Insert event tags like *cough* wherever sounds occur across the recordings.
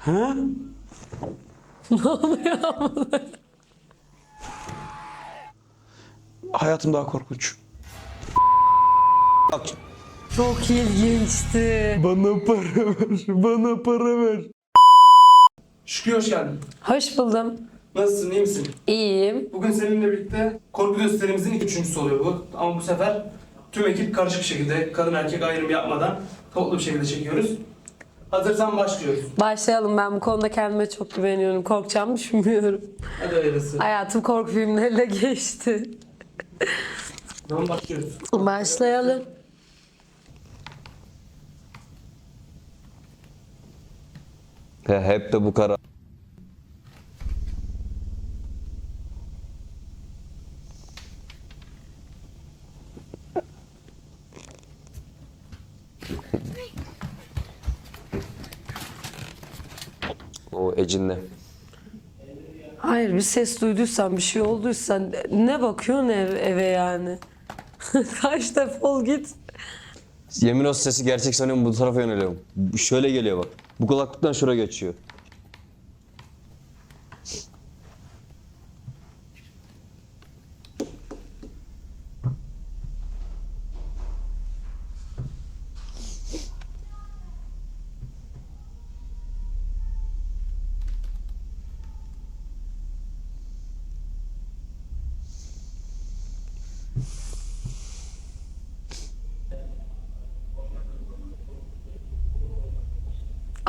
Ha? *laughs* ne oluyor abla? Hayatım daha korkunç. Bak Çok ilginçti. Bana para ver. Bana para ver. Şükrü hoş geldin. Hoş buldum. Nasılsın, iyi misin? İyiyim. Bugün seninle birlikte korku gösterimizin ilk üçüncüsü oluyor bu. Ama bu sefer tüm ekip karışık şekilde, kadın erkek ayrımı yapmadan toplu bir şekilde çekiyoruz. Hazırsan başlıyoruz. Başlayalım. Ben bu konuda kendime çok güveniyorum. Korkacağımı düşünmüyorum. Hadi hayırlısı. Hayatım korku filmleriyle geçti. Tamam başlıyoruz. Başlayalım. he, hep de bu kara. O Ecin'le. Hayır bir ses duyduysan, bir şey olduysa ne bakıyorsun ev, eve yani? *laughs* Kaç defol git. Yemin olsun sesi gerçek sanıyorum bu tarafa yöneliyorum. Şöyle geliyor bak. Bu kulaklıktan şuraya geçiyor.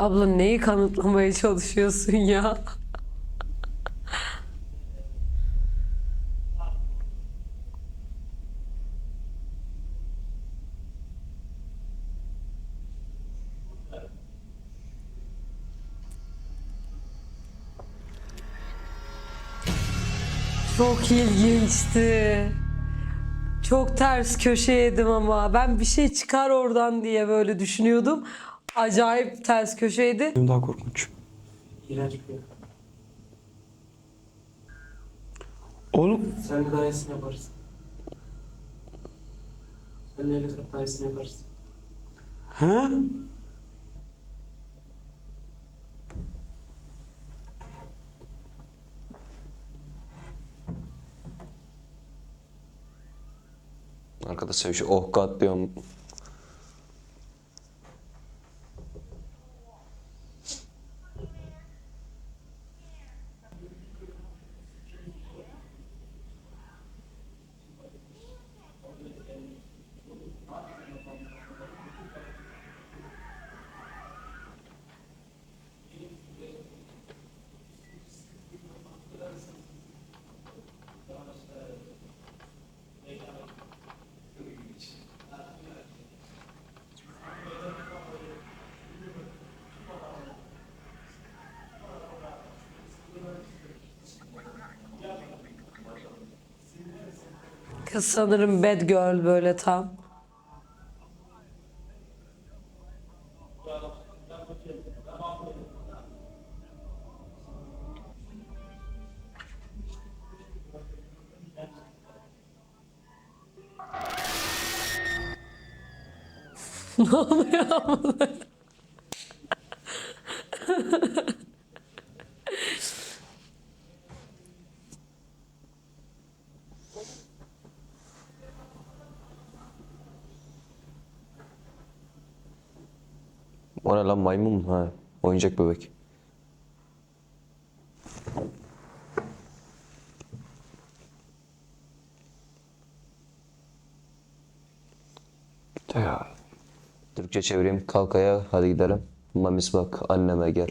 Abla neyi kanıtlamaya çalışıyorsun ya? Çok ilginçti. Çok ters köşe yedim ama ben bir şey çıkar oradan diye böyle düşünüyordum. Acayip ters köşeydi. Benim daha korkunç. İğrenç bir yer. Oğlum Sen de daha iyisini yaparsın. Sen de 50 kat daha iyisini yaparsın. ha? Arkada sevişiyor. Oh god diyorum. Kız sanırım bad girl böyle tam. *laughs* ne oluyor O ne lan maymun mu? Ha. Oyuncak bebek. Ya. Türkçe çevireyim. Kalkaya hadi gidelim. Mamis bak anneme gel.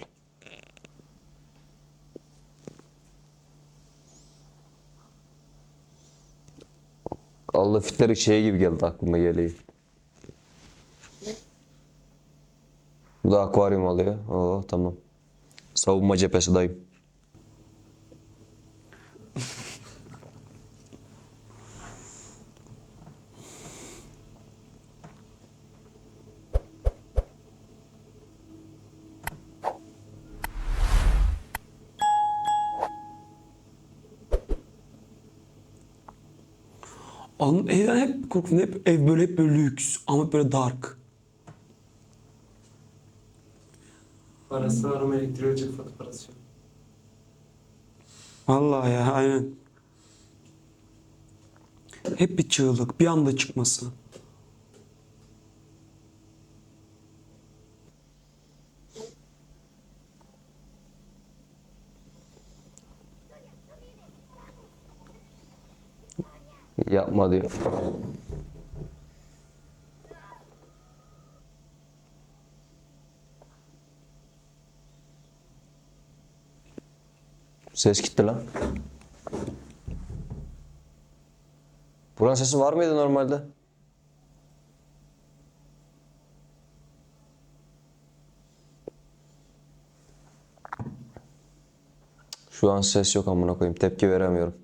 Allah fitleri şey gibi geldi aklıma geliyor. Da akvaryum alıyor. Oo tamam. Savunma cephesi dayım. Evden hep korktum. Hep ev böyle hep böyle lüks ama böyle dark. Parası Sanırım elektriği ölecek fatura parası. yok. Vallahi ya aynen. Hep bir çığlık, bir anda çıkması. Yapma diyor. Ses gitti lan. Buranın sesi var mıydı normalde? Şu an ses yok amına koyayım. Tepki veremiyorum.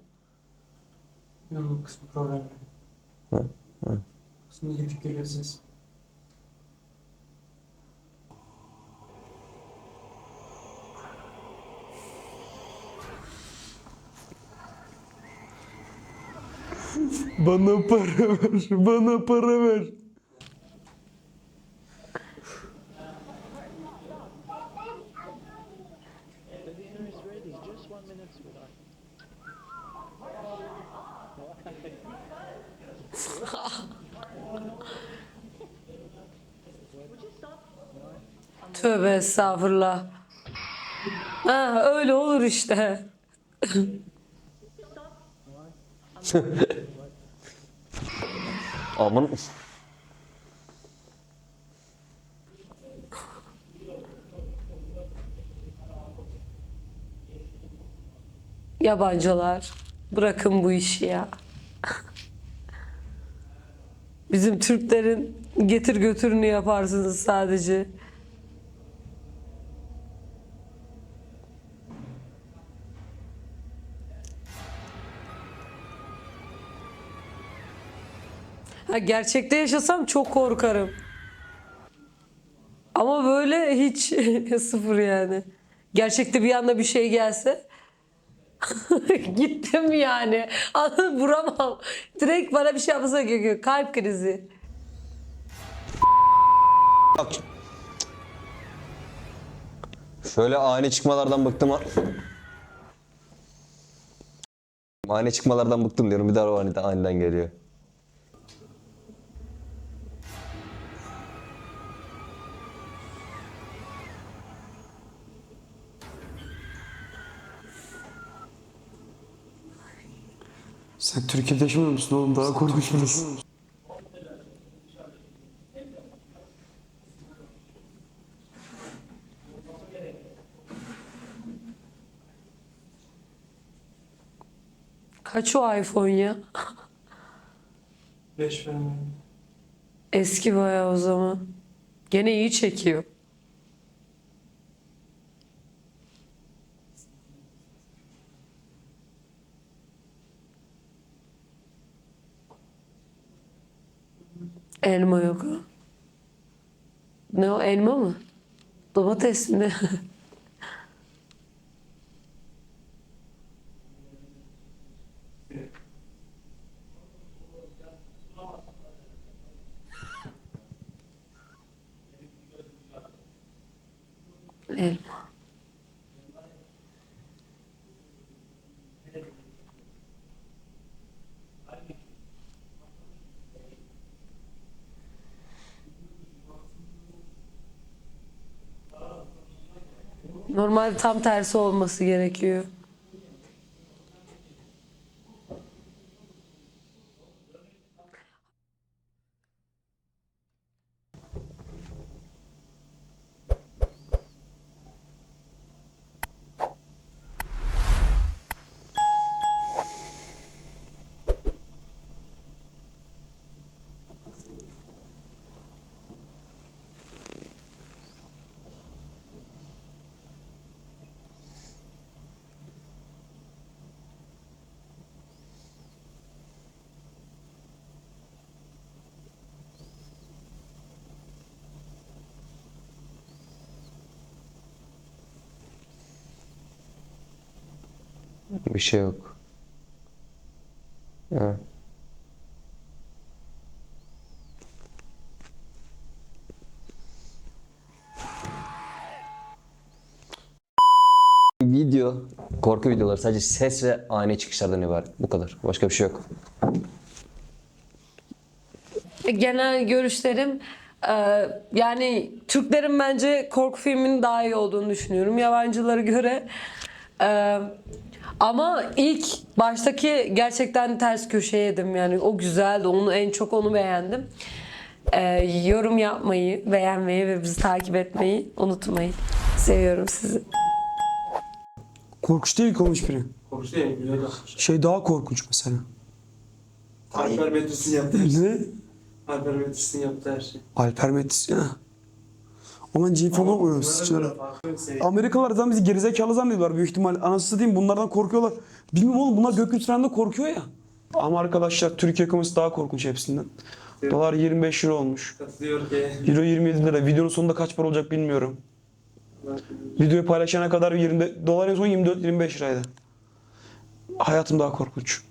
Yok kısmı problem. Hı, hı. Kısmı gidip geliyor ses. Bana para ver, bana para ver. Tövbe estağfurullah. Ha, öyle olur işte. *laughs* Aman. Yabancılar bırakın bu işi ya. Bizim Türklerin getir götürünü yaparsınız sadece. Ha, gerçekte yaşasam çok korkarım. Ama böyle hiç *laughs* sıfır yani. Gerçekte bir anda bir şey gelse *laughs* Gittim yani. Vuramam. Direkt bana bir şey yapmasa gerekiyor. Kalp krizi. Bak. Şöyle ani çıkmalardan bıktım. Ani çıkmalardan bıktım diyorum. Bir daha o aniden, aniden geliyor. Sen Türkiye'de yaşamıyor musun oğlum? Daha korkunç burası. Kaç o iPhone ya? 5 falan. Eski bayağı o zaman. Gene iyi çekiyor. Elma yok. Ne o elma mı? Domates mi? *laughs* Elma. Normalde tam tersi olması gerekiyor. Bir şey yok. Ha. video, korku videoları sadece ses ve ani çıkışlardan ibaret. Bu kadar. Başka bir şey yok. Genel görüşlerim e, yani Türklerin bence korku filminin daha iyi olduğunu düşünüyorum yabancılara göre. E, ama ilk baştaki gerçekten ters köşe yedim yani o güzeldi onu en çok onu beğendim. E, yorum yapmayı, beğenmeyi ve bizi takip etmeyi unutmayın. Seviyorum sizi. Korkunç değil konuş biri. Korkunç değil mi? Güzel yapmış. Şey daha korkunç mesela. Alper Metris'in yaptığı her şey. Ne? Alper Metris'in yaptığı her şey. Alper Metis ya. Aman Jim Fog'a koyuyor sıçraları. Farklı Amerikalılar zaten bizi gerizekalı zannediyorlar büyük ihtimal. Anasını satayım bunlardan korkuyorlar. Bilmiyorum oğlum bunlar falan da korkuyor ya. Ama arkadaşlar Türkiye ekonomisi daha korkunç hepsinden. Dolar 25 euro olmuş. Euro 27 lira. Videonun sonunda kaç para olacak bilmiyorum. Videoyu paylaşana kadar 20, dolar en son 24-25 liraydı. Hayatım daha korkunç.